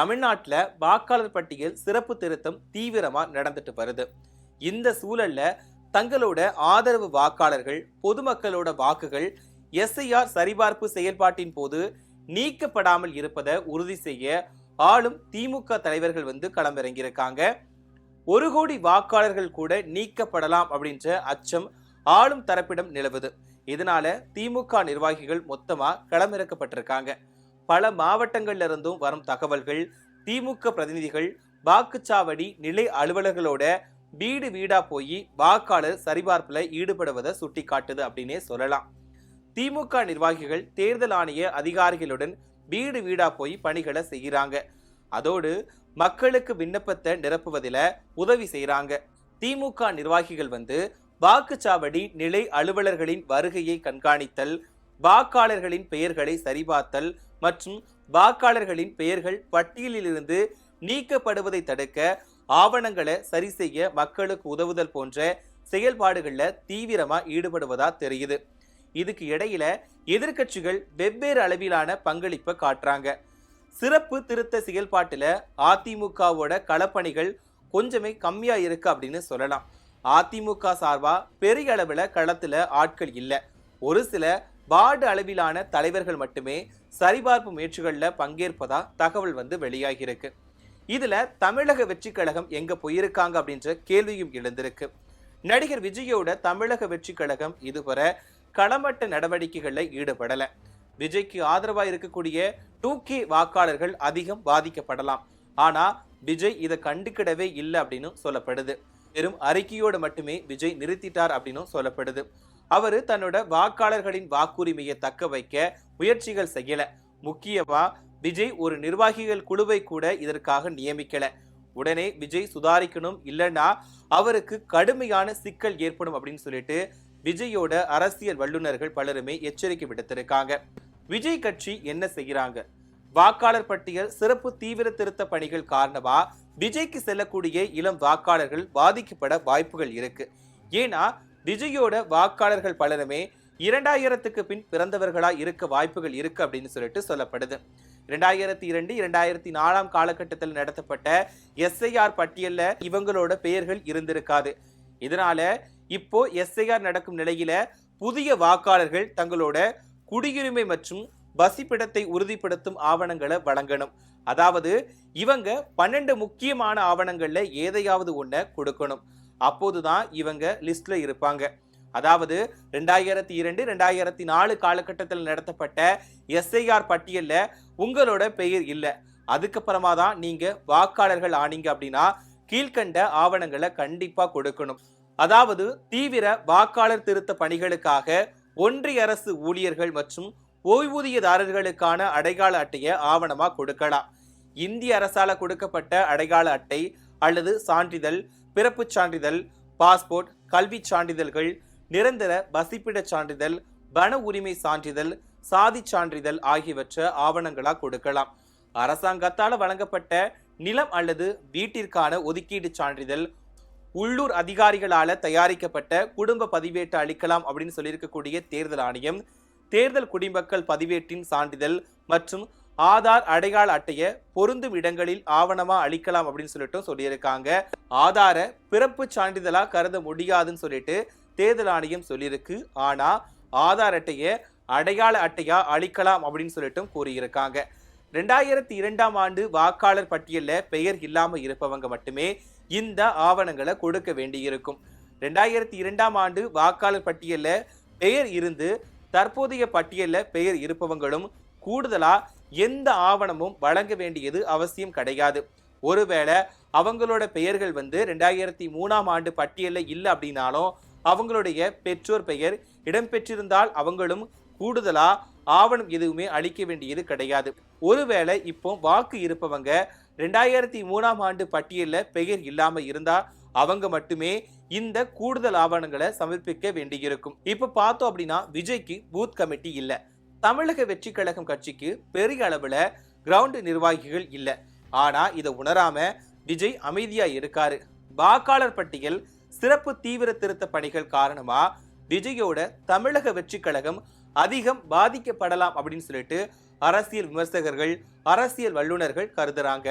தமிழ்நாட்டில் வாக்காளர் பட்டியல் சிறப்பு திருத்தம் தீவிரமாக நடந்துட்டு வருது. இந்த சூழலில் தங்களோட ஆதரவு வாக்காளர்கள் பொதுமக்களோட வாக்குகள் எஸ்ஐஆர் சரிபார்ப்பு செயல்பாட்டின் போது நீக்கப்படாமல் இருப்பதை உறுதி செய்ய ஆளும் திமுக தலைவர்கள் வந்து களமிறங்கியிருக்காங்க. ஒரு கோடி வாக்காளர்கள் கூட நீக்கப்படலாம் அப்படின்ற அச்சம் ஆளும் தரப்பிடம் நிலவுது. இதனால திமுக நிர்வாகிகள் மொத்தமா களமிறக்கப்பட்டிருக்காங்க. பல மாவட்டங்கள்ல இருந்தும் வரும் தகவல்கள் திமுக பிரதிநிதிகள் வாக்குச்சாவடி நிலை அலுவலர்களோட வீடு வீடா போய் வாக்காளர் சரிபார்ப்பில் ஈடுபடுவதை சுட்டி காட்டுது அப்படின்னே சொல்லலாம். திமுக நிர்வாகிகள் தேர்தல் ஆணைய அதிகாரிகளுடன் வீடு வீடா போய் பணிகளை செய்கிறாங்க அதோடு மக்களுக்கு விண்ணப்பத்தை நிரப்புவதில் உதவி செய்கிறாங்க திமுக நிர்வாகிகள் வந்து வாக்குச்சாவடி நிலை அலுவலர்களின் வருகையை கண்காணித்தல் வாக்காளர்களின் பெயர்களை சரிபார்த்தல் மற்றும் வாக்காளர்களின் பெயர்கள் பட்டியலிலிருந்து நீக்கப்படுவதை தடுக்க ஆவணங்களை சரி செய்ய மக்களுக்கு உதவுதல் போன்ற செயல்பாடுகளில் தீவிரமாக ஈடுபடுவதா தெரியுது. இதுக்கு இடையில எதிர்க்கட்சிகள் வெவ்வேறு அளவிலான பங்களிப்பை காட்டுறாங்க. சிறப்பு திருத்த செயல்பாட்டில் அதிமுகவோட களப்பணிகள் கொஞ்சமே கம்மியாக இருக்கு அப்படின்னு சொல்லலாம். அதிமுக சார்பாக பெரிய அளவில் களத்தில் ஆட்கள் இல்லை. ஒரு சில வார்டு அளவிலான தலைவர்கள் மட்டுமே சரிபார்ப்பு முயற்சிகளில் பங்கேற்பதா தகவல் வந்து வெளியாகியிருக்கு. இதில் தமிழக வெற்றி கழகம் எங்கே போயிருக்காங்க அப்படின்ற கேள்வியும் எழுந்திருக்கு. நடிகர் விஜயோட தமிழக வெற்றி கழகம் இதுவரை களமட்ட நடவடிக்கைகளில் ஈடுபடலை. விஜய்க்கு ஆதரவாக இருக்கக்கூடிய டூ கே வாக்காளர்கள் அதிகம் பாதிக்கப்படலாம். ஆனால் விஜய் இதை கண்டுக்கிடவே இல்லை அப்படின்னு சொல்லப்படுது. வெறும் அறிக்கையோடு மட்டுமே விஜய் நிறுத்திட்டார் அப்படின்னும் சொல்லப்படுது. அவர் தன்னோட வாக்காளர்களின் வாக்குரிமையை தக்க வைக்க முயற்சிகள் செய்யல. முக்கியமா விஜய் ஒரு நிர்வாகிகள் குழுவை கூட இதற்காக நியமிக்கல. உடனே விஜய் சுதாரிக்கணும் இல்லைன்னா அவருக்கு கடுமையான சிக்கல் ஏற்படும் அப்படின்னு சொல்லிட்டு விஜயோட அரசியல் வல்லுநர்கள் பலருமே எச்சரிக்கை விடுத்திருக்காங்க. விஜய் கட்சி என்ன செய்கிறாங்க வாக்காளர் பட்டியல் சிறப்பு தீவிர திருத்த பணிகள் காரணமா விஜய்க்கு செல்லக்கூடிய இளம் வாக்காளர்கள் பாதிக்கப்பட வாய்ப்புகள் இருக்கு. ஏன்னா விஜயோட வாக்காளர்கள் பலருமே இரண்டாயிரத்துக்கு பின் பிறந்தவர்களாக இருக்க வாய்ப்புகள் இருக்கு அப்படின்னு சொல்லிட்டு சொல்லப்படுது. இரண்டாயிரத்தி இரண்டு இரண்டாயிரத்தி நாலாம் காலகட்டத்தில் நடத்தப்பட்ட எஸ்ஐஆர் பட்டியலில் இவங்களோட பெயர்கள் இருந்திருக்காது. இதனால இப்போ எஸ்ஐஆர் நடக்கும் நிலையில புதிய வாக்காளர்கள் தங்களோட குடியுரிமை மற்றும் வசிப்பிடத்தை உறுதிப்படுத்தும் ஆவணங்களை வழங்கணும். அதாவது இவங்க பன்னெண்டு முக்கியமான ஆவணங்கள்ல ஏதையாவது ஒன்றை கொடுக்கணும். அப்போதுதான் இவங்க லிஸ்ட்ல இருப்பாங்க. அதாவது ரெண்டாயிரத்தி இரண்டு ரெண்டாயிரத்தி நாலு காலகட்டத்தில் நடத்தப்பட்ட எஸ்ஐஆர் பட்டியலில் உங்களோட பெயர் இல்லை. அதுக்கப்புறமா தான் நீங்கள் வாக்காளர்கள் ஆனீங்க அப்படின்னா கீழ்கண்ட ஆவணங்களை கண்டிப்பாக கொடுக்கணும். அதாவது தீவிர வாக்காளர் திருத்த பணிகளுக்காக ஒன்றிய அரசு ஊழியர்கள் மற்றும் ஓய்வூதியதாரர்களுக்கான அடையாள அட்டையை ஆவணமாக கொடுக்கலாம். இந்திய அரசால் கொடுக்கப்பட்ட அடையாள அட்டை அல்லது சான்றிதழ் பிறப்புச் சான்றிதழ் பாஸ்போர்ட் கல்விச் சான்றிதழ்கள் நிரந்தர வசிப்பிடச் சான்றிதழ் வன உரிமை சான்றிதழ் சாதிச் சான்றிதழ் ஆகியவற்றை ஆவணங்களாக கொடுக்கலாம். அரசாங்கத்தால் வழங்கப்பட்ட நிலம் அல்லது வீட்டிற்கான ஒதுக்கீடு சான்றிதழ் உள்ளூர் அதிகாரிகளால் தயாரிக்கப்பட்ட குடும்ப பதிவேட்டை அளிக்கலாம் அப்படின்னு சொல்லியிருக்கக்கூடிய தேர்தல் ஆணையம் தேர்தல் குடிமக்கள் பதிவேட்டின் சான்றிதழ் மற்றும் ஆதார் அடையாள அட்டையை பொருந்தும் இடங்களில் ஆவணமா அளிக்கலாம் அப்படின்னு சொல்லிட்டு சொல்லியிருக்காங்க. ஆதார பிறப்பு சான்றிதழா கருத முடியாதுன்னு சொல்லிட்டு தேர்தல் ஆணையம் சொல்லியிருக்கு. ஆனா ஆதார் அட்டையை அடையாள அட்டையா அளிக்கலாம் அப்படின்னு சொல்லிட்டும் கூறியிருக்காங்க. ரெண்டாயிரத்தி இரண்டாம் ஆண்டு வாக்காளர் பட்டியலில் பெயர் இல்லாமல் இருப்பவங்க மட்டுமே இந்த ஆவணங்களை கொடுக்க வேண்டியிருக்கும். ரெண்டாயிரத்தி இரண்டாம் ஆண்டு வாக்காளர் பட்டியலில் பெயர் இருந்து தற்போதைய பட்டியலில் பெயர் இருப்பவங்களும் கூடுதலாக எந்த ஆவணமும் வழங்க வேண்டியது அவசியம் கிடையாது. ஒருவேளை அவங்களோட பெயர்கள் வந்து ரெண்டாயிரத்தி மூணாம் ஆண்டு பட்டியலில் இல்லை அப்படின்னாலும் அவங்களுடைய பெற்றோர் பெயர் இடம்பெற்றிருந்தால் அவங்களும் கூடுதலாக ஆவணம் எதுவுமே அளிக்க வேண்டியது கிடையாது. ஒருவேளை இப்போ வாக்கு இருப்பவங்க ரெண்டாயிரத்தி மூணாம் ஆண்டு பட்டியலில் பெயர் இல்லாமல் இருந்தால் அவங்க மட்டுமே இந்த கூடுதல் ஆவணங்களை சமர்ப்பிக்க வேண்டியிருக்கும். இப்போ பார்த்தோம் அப்படின்னா விஜய்க்கு பூத் கமிட்டி இல்லை. தமிழக வெற்றி கழகம் கட்சிக்கு பெரிய அளவில் கிரவுண்டு நிர்வாகிகள் இல்லை. ஆனால் இதை உணராம விஜய் அமைதியாக இருக்காரு. வாக்காளர் பட்டியல் சிறப்பு தீவிர திருத்த பணிகள் காரணமா விஜயோட தமிழக வெற்றி கழகம் அதிகம் பாதிக்கப்படலாம் அப்படின்னு சொல்லிட்டு அரசியல் விமர்சகர்கள் அரசியல் வல்லுநர்கள் கருதுறாங்க.